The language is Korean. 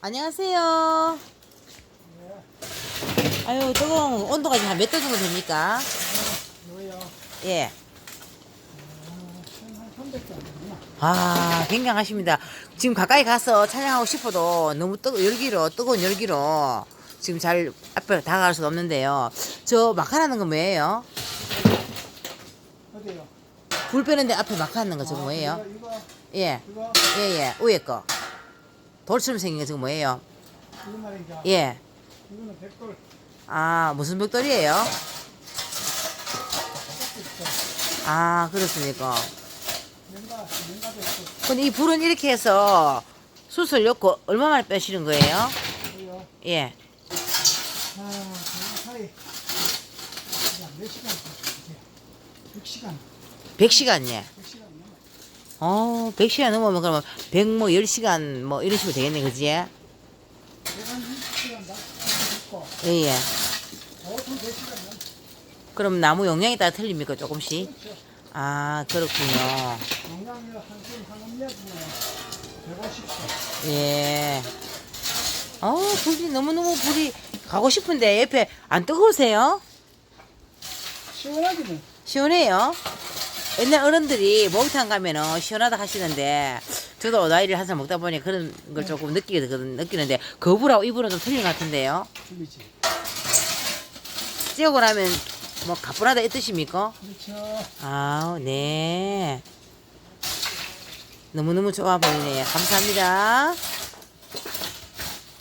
안녕하세요. 아유, 뜨거운 온도가 지금 몇도 정도 됩니까? 예. 한 300도 안 되구나. 아, 굉장하십니다. 지금 가까이 가서 촬영하고 싶어도 너무 뜨, 열기로, 뜨거운 열기로 지금 잘 앞에 다가갈 수가 없는데요. 저 마카라는 건 뭐예요? 어디요? 불 빼는데 앞에 마카라는 거 저거 뭐예요? 아, 이거, 이거, 예, 이거, 예, 예. 위에 거. 돌처럼 생긴 거 저거 뭐예요? 예. 이거는 백돌. 아, 무슨 벽돌이에요? 아, 그렇습니까? 근데 이 불은 이렇게 해서 숯을 넣고 얼마 만에 빼시는 거예요? 예. 아, 몇 시간? 이게 100시간. 100시간, 예. 100시간 넘 어. 어, 100시간 넘으면 그러면 100 뭐 10시간 뭐 이런 식으로 되겠네, 그지? 예, 120시간 다 있고, 예. 보통 100시간 넘어. 그럼 나무 용량에 따라 틀립니까, 조금씩? 아, 그렇군요. 영양력 한 지금 한 음력이면 150도. 예. 어, 불이 너무너무 불이 가고 싶은데 옆에 안 뜨거우세요? 시원하기는. 시원해요. 옛날 어른들이 목욕탕 가면은 시원하다 하시는데 저도 나이를 한 살 먹다 보니 그런 걸 조금 느끼게 되거든 느끼는데 거불하고 이불은 좀 틀린 것 같은데요. 틀리지. 찌우고 나면 뭐 가뿐하다 이 뜻입니까? 그렇죠. 아, 네. 너무너무 좋아 보이네요. 감사합니다.